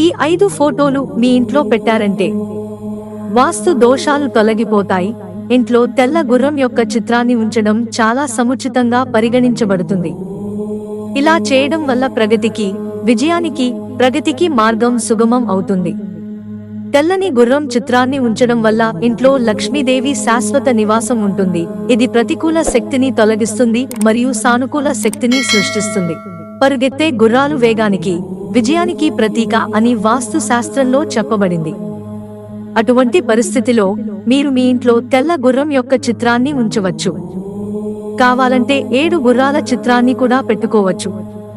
ఈ ఐదు ఫోటోలు మీ ఇంట్లో పెట్టారంటే. వాస్తు దోషాలు తొలగిపోతాయి. ఇంట్లో తెల్ల గుర్రం యొక్క చిత్రాన్ని ఉంచడం చాలా సముచితంగా పరిగణించబడుతుంది. ఇలా చేయడం వల్ల ప్రగతికి విజయానికి ప్రగతికి మార్గం సుగమం అవుతుంది. తెల్లని గుర్రం చిత్రాన్ని ఉంచడం వల్ల ఇంట్లో లక్ష్మీదేవి శాశ్వత నివాసం ఉంటుంది. ఇది ప్రతికూల శక్తిని తొలగిస్తుంది మరియు సానుకూల శక్తిని సృష్టిస్తుంది. పరుగెత్తే గుర్రాలు వేగానికి విజయానికి ప్రతీక అని వాస్తు శాస్త్రంలో చెప్పబడింది. అటువంటి పరిస్థితిలో మీరు మీ ఇంట్లో తెల్ల గుర్రం యొక్క చిత్రాన్ని ఉంచవచ్చు. కావాలంటే ఏడు గుర్రాల చిత్రాన్ని కూడా పెట్టుకోవచ్చు.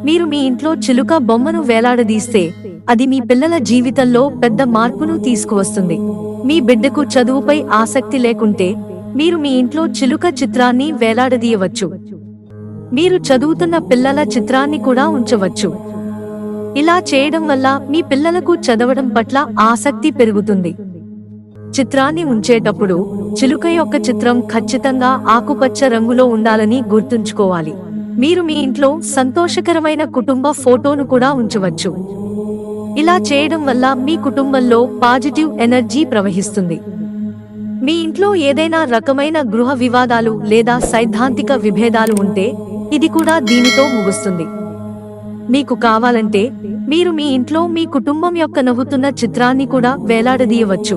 మీరు మీ ఇంట్లో చిలుక బొమ్మను వేలాడదీస్తే అది మీ పిల్లల జీవితంలో పెద్ద మార్పును తీసుకువస్తుంది. మీ బిడ్డకు చదువుపై ఆసక్తి లేకుంటే మీరు మీ ఇంట్లో చిలుక చిత్రాన్ని వేలాడదీయవచ్చు. మీరు చదువుతున్న పిల్లల చిత్రాన్ని కూడా ఉంచవచ్చు. ఇలా చేయడం వల్ల మీ పిల్లలకు చదవడం పట్ల ఆసక్తి పెరుగుతుంది. చిత్రాన్ని ఉంచేటప్పుడు చిలుక యొక్క చిత్రం ఖచ్చితంగా ఆకుపచ్చ రంగులో ఉండాలని గుర్తుంచుకోవాలి. మీరు మీ ఇంట్లో సంతోషకరమైన కుటుంబ ఫోటోను కూడా ఉంచవచ్చు. ఇలా చేయడం వల్ల మీ కుటుంబంలో పాజిటివ్ ఎనర్జీ ప్రవహిస్తుంది. మీ ఇంట్లో ఏదైనా రకమైన గృహ వివాదాలు లేదా సైద్ధాంతిక విభేదాలు ఉంటే ఇది కూడా దీనితో ముగుస్తుంది. మీకు కావాలంటే మీరు మీ ఇంట్లో మీ కుటుంబం యొక్క నవ్వుతున్న చిత్రాన్ని కూడా వేలాడదీయవచ్చు.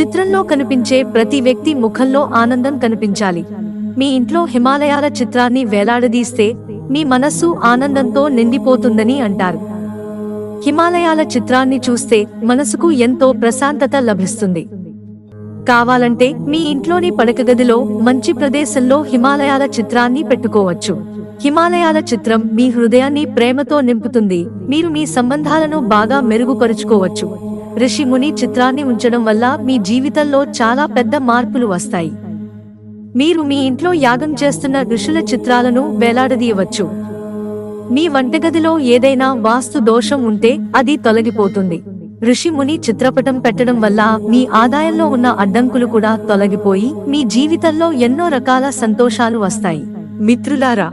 చిత్రంలో కనిపించే ప్రతి వ్యక్తి ముఖంలో ఆనందం కనిపించాలి. మీ ఇంట్లో హిమాలయాల చిత్రాన్ని వేలాడదీస్తే మీ మనస్సు ఆనందంతో నిండిపోతుందని అంటారు. హిమాలయాల చిత్రాన్ని చూస్తే మనసుకు ఎంతో ప్రశాంతత లభిస్తుంది. కావాలంటే మీ ఇంట్లోని పడకగదిలో మంచి ప్రదేశంలో హిమాలయాల చిత్రాన్ని పెట్టుకోవచ్చు. హిమాలయాల చిత్రం మీ హృదయాన్ని ప్రేమతో నింపుతుంది. మీరు మీ సంబంధాలను బాగా మెరుగుపరుచుకోవచ్చు. ఋషి ముని చిత్రాన్ని ఉంచడం వల్ల మీ జీవితంలో చాలా పెద్ద మార్పులు వస్తాయి. మీరు మీ ఇంట్లో యాగం చేస్తున్న ఋషుల చిత్రాలను వేలాడదీయవచ్చు. మీ వంటగదిలో ఏదైనా వాస్తు దోషం ఉంటే అది తొలగిపోతుంది. ఋషి ముని చిత్రపటం పెట్టడం వల్ల మీ ఆదాయంలో ఉన్న అడ్డంకులు కూడా తొలగిపోయి మీ జీవితంలో ఎన్నో రకాల సంతోషాలు వస్తాయి. మిత్రులారా